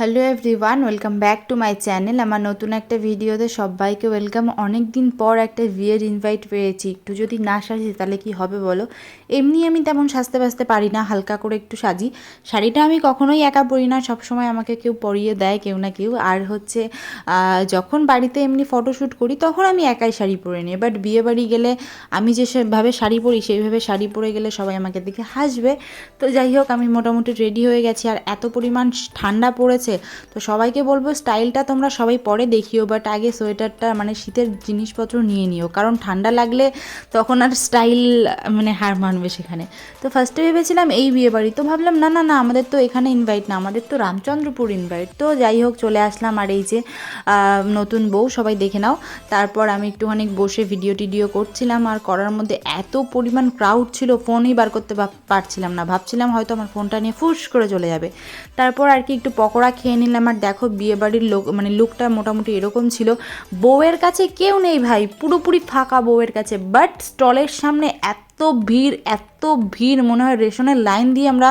Hello everyone welcome back to my channel আমার নতুন একটা ভিডিওতে সবাইকে ওয়েলকাম অনেক দিন পর একটা বিয়ের ইনভাইট পেয়েছি। একটু যদি না সাজি, তাহলে কি হবে বলো? এমনি আমি তেমন সাজতে বাজতে পারি না, হালকা করে একটু সাজি। শাড়িটা আমি কখনোই একা পরি না, সবসময় আমাকে কেউ পরিয়ে দেয়, কেউ না কেউ। আর হচ্ছে যখন বাড়িতে এমনি ফটোশ্যুট করি, তখন আমি একাই শাড়ি পরে নিই। বাট বিয়ে বাড়ি গেলে আমি যেভাবে শাড়ি পরি, সেইভাবে শাড়ি পরে গেলে সবাই আমাকে দেখে হাসবে। তো যাই হোক, আমি মোটামুটি রেডি হয়ে গেছি। আর এত পরিমাণ ঠান্ডা পড়েছে তো সবাইকে বলব স্টাইলটা তোমরা সবাই পরে দেখিও বাট আগে সোয়েটারটা মানে শীতের জিনিসপত্র নিয়ে নিও। কারণ ঠান্ডা লাগলে তখন আর স্টাইল মানে হার মানবে সেখানে। তো ফার্স্টে ভেবেছিলাম এই বিয়ে বাড়ি তো ভাবলাম, না না না, আমাদের তো এখানে ইনভাইট না। আমাদের তো রামচন্দ্রপুর ইনভাইট তো যাই হোক, চলে আসলাম। আর এই যে নতুন বউ, সবাই দেখে নাও। তারপর আমি একটুখানি বসে ভিডিও টিডিও করছিলাম। আর করার মধ্যে এত পরিমাণ ক্রাউড ছিল ফোনই বার করতে পারছিলাম না। ভাবছিলাম হয়তো আমার ফোনটা নিয়ে ফুস করে চলে যাবে। তারপর আর কি একটু পকোড়া খেয়ে নিলাম। আর দেখো বিয়ে বাড়ির লোক মানে লুকটা মোটামুটি এরকম ছিল। বউয়ের কাছে কেউ নেই ভাই, পুরোপুরি ফাঁকা বউয়ের কাছে। বাট স্টলের সামনে এত ভিড়, এত ভিড় মনে হয় রেশনের লাইন দিয়ে আমরা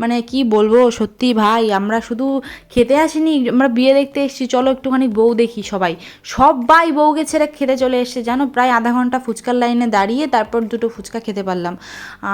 মানে কি বলব সত্যি ভাই, আমরা শুধু খেতে আসিনি, আমরা বিয়ে দেখতে এসেছি, চলো একটুখানি বউ দেখি সবাই। সবাই বউকে ছেড়ে খেতে চলে এসছে, জানো প্রায় আধা ঘণ্টা ফুচকার লাইনে দাঁড়িয়ে তারপর দুটো ফুচকা খেতে পারলাম।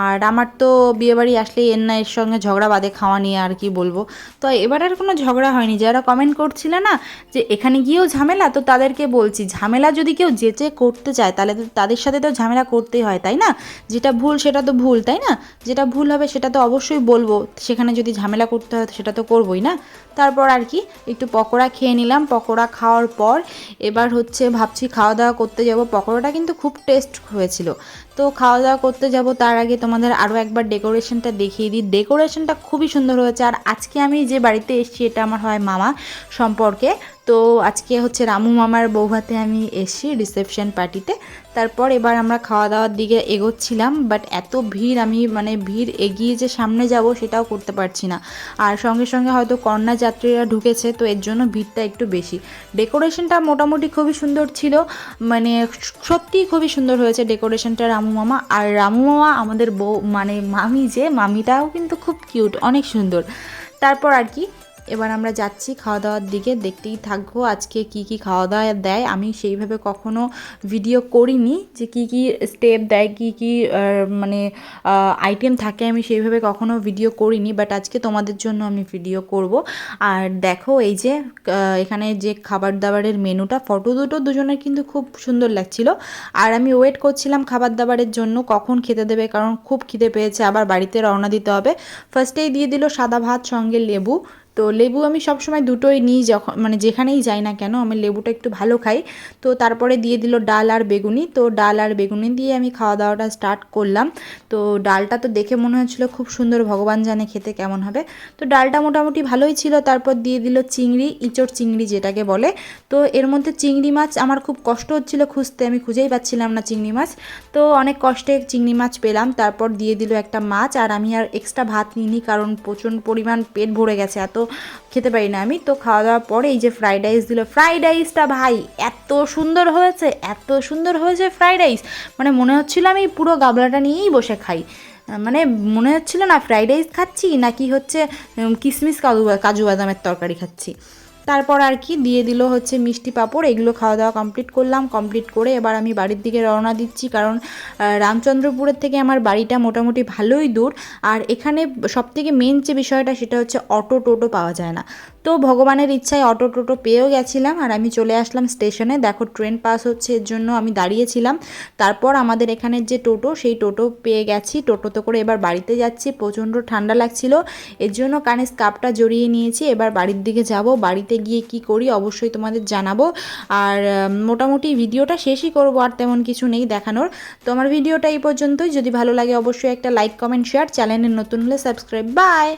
আর আমার তো বিয়েবাড়ি আসলে এর না এর সঙ্গে ঝগড়া বাদে খাওয়া নিয়ে আর কি বলব। তো এবার আর কোনো ঝগড়া হয়নি, যারা কমেন্ট করছিলে না যে এখানে গিয়েও ঝামেলা, তো তাদেরকে বলছি, ঝামেলা যদি কেউ যেচে করতে চায়, তাহলে তো তাদের সাথে তো ঝামেলা করতেই হয়, তাই না? যেটা ভুল সেটা তো ভুল, তাই না? যেটা ভুল হবে সেটা তো অবশ্যই বলব। সেখানে যদি ঝামেলা করতে হয় সেটা তো করবোই না? তারপর আর কি, একটু পকোড়া খেয়ে নিলাম। পকোড়া খাওয়ার পর এবার হচ্ছে ভাবছি খাওয়া দাওয়া করতে যাব। পকোড়াটা কিন্তু খুব টেস্ট হয়েছিল। তো খাওয়া দাওয়া করতে যাব, তার আগে তোমাদের আরও একবার ডেকোরেশনটা দেখিয়ে দিই। ডেকোরেশনটা খুবই সুন্দর হয়েছে, আর আজকে আমি যে বাড়িতে এসেছি, এটা আমার হয় মামা সম্পর্কে। তো আজকে হচ্ছে রামু মামার বৌভাতে আমি এসেছি রিসেপশন পার্টিতে তারপর এবার আমরা খাওয়া দাওয়ার দিকে এগোচ্ছিলাম বাট এত ভিড়, আমি মানে ভিড় এগিয়ে যে সামনে যাব সেটাও করতে পারছি না। আর সঙ্গে সঙ্গে হয়তো কন্যা যাত্রীরা ঢুকেছে, তো এর জন্য ভিড়টা একটু বেশি। ডেকোরেশনটা মোটামুটি খুবই সুন্দর ছিল মানে সত্যিই খুবই সুন্দর হয়েছে ডেকোরেশনটা রামু মামা। আর রামু মামা আমাদের বউ মানে মামি যে, মামিটাও কিন্তু খুব কিউট অনেক সুন্দর। তারপর আর কি এবার আমরা যাচ্ছি খাওয়া দাওয়ার দিকে, দেখতেই থাকব আজকে কি কি খাওয়া দাওয়া দেয়। আমি সেইভাবে কখনো ভিডিও করিনি যে কি কি স্টেপ দেয়, কি কি মানে আইটেম থাকে, আমি সেইভাবে কখনো ভিডিও করিনি বাট আজকে তোমাদের জন্য আমি ভিডিও করব। আর দেখো, এই যে এখানে যে খাবার দাবারের মেনুটা, ফটো দুটো দুজনের কিন্তু খুব সুন্দর লাগছিল। আর আমি ওয়েট করছিলাম খাবার দাবারের জন্য, কখন খেতে দেবে, কারণ খুব খিদে পেয়েছে, আবার বাড়িতে রওনা দিতে হবে। ফার্স্টেই দিয়ে দিল সাদা ভাত, সঙ্গে লেবু। তো লেবু আমি সবসময় দুটোই নিই যখন মানে যেখানেই যাই না কেন, আমি লেবুটা একটু ভালো খাই। তো তারপরে দিয়ে দিল ডাল আর বেগুনি। তো ডাল আর বেগুনি দিয়ে আমি খাওয়া দাওয়াটা স্টার্ট করলাম। তো ডালটা তো দেখে মনে হচ্ছিল খুব সুন্দর ভগবান জানে খেতে কেমন হবে। তো ডালটা মোটামুটি ভালোই ছিল। তারপর দিয়ে দিল চিংড়ি, ইঁচড় চিংড়ি যেটাকে বলে। তো এর মধ্যে চিংড়ি মাছ আমার খুব কষ্ট হচ্ছিল খুঁজতে, আমি খুঁজেই পাচ্ছিলাম না চিংড়ি মাছ। তো অনেক কষ্টে চিংড়ি মাছ পেলাম। তারপর দিয়ে দিল একটা মাছ। আর আমি আর এক্সট্রা ভাত নিইনি কারণ প্রচণ্ড পরিমাণ পেট ভরে গেছে। এত খেতে পারি না আমি। তো খাওয়া দাওয়ার পরে এই যে ফ্রাইড রাইস দিল। ফ্রাইড রাইসটা ভাই এত সুন্দর হয়েছে, এত সুন্দর হয়েছে ফ্রাইড রাইস মানে মনে হচ্ছিল আমি পুরো গাবলাটা নিয়েই বসে খাই। মানে মনে হচ্ছিল না ফ্রাইড রাইস খাচ্ছি, নাকি হচ্ছে কিশমিশ কাজু কাজু বাদামের তরকারি খাচ্ছি। তারপর আর কি দিয়ে দিল হচ্ছে মিষ্টি পাঁপড়, এগুলো খাওয়া দাওয়া কমপ্লিট করলাম কমপ্লিট করে এবার আমি বাড়ির দিকে রওনা দিচ্ছি। কারণ রামচন্দ্রপুরের থেকে আমার বাড়িটা মোটামুটি ভালোই দূর। আর এখানে সবথেকে মেন যে বিষয়টা সেটা হচ্ছে অটো টোটো পাওয়া যায় না। তো ভগবানের ইচ্ছায় অটো টোটো পেয়েও গেছিলাম আর আমি চলে আসলাম স্টেশনে। দেখো ট্রেন পাস হচ্ছে, এর জন্য আমি দাঁড়িয়েছিলাম। তারপর আমাদের এখানের যে টোটো, সেই টোটো পেয়ে গেছি। টোটোতে করে এবার বাড়িতে যাচ্ছি। প্রচণ্ড ঠান্ডা লাগছিল। এর জন্য কানে স্কার্ফটা জড়িয়ে নিয়েছি। এবার বাড়ির দিকে যাব। বাড়িতে গিয়ে কি করি অবশ্যই তোমাদের জানাব। আর মোটামুটি ভিডিওটা শেষই করব, আর তেমন কিছু নেই দেখানোর। তো আমার ভিডিওটা এই পর্যন্তই। যদি ভালো লাগে অবশ্যই একটা লাইক, কমেন্ট, শেয়ার। চ্যানেলে নতুন হলে সাবস্ক্রাইব। বাই!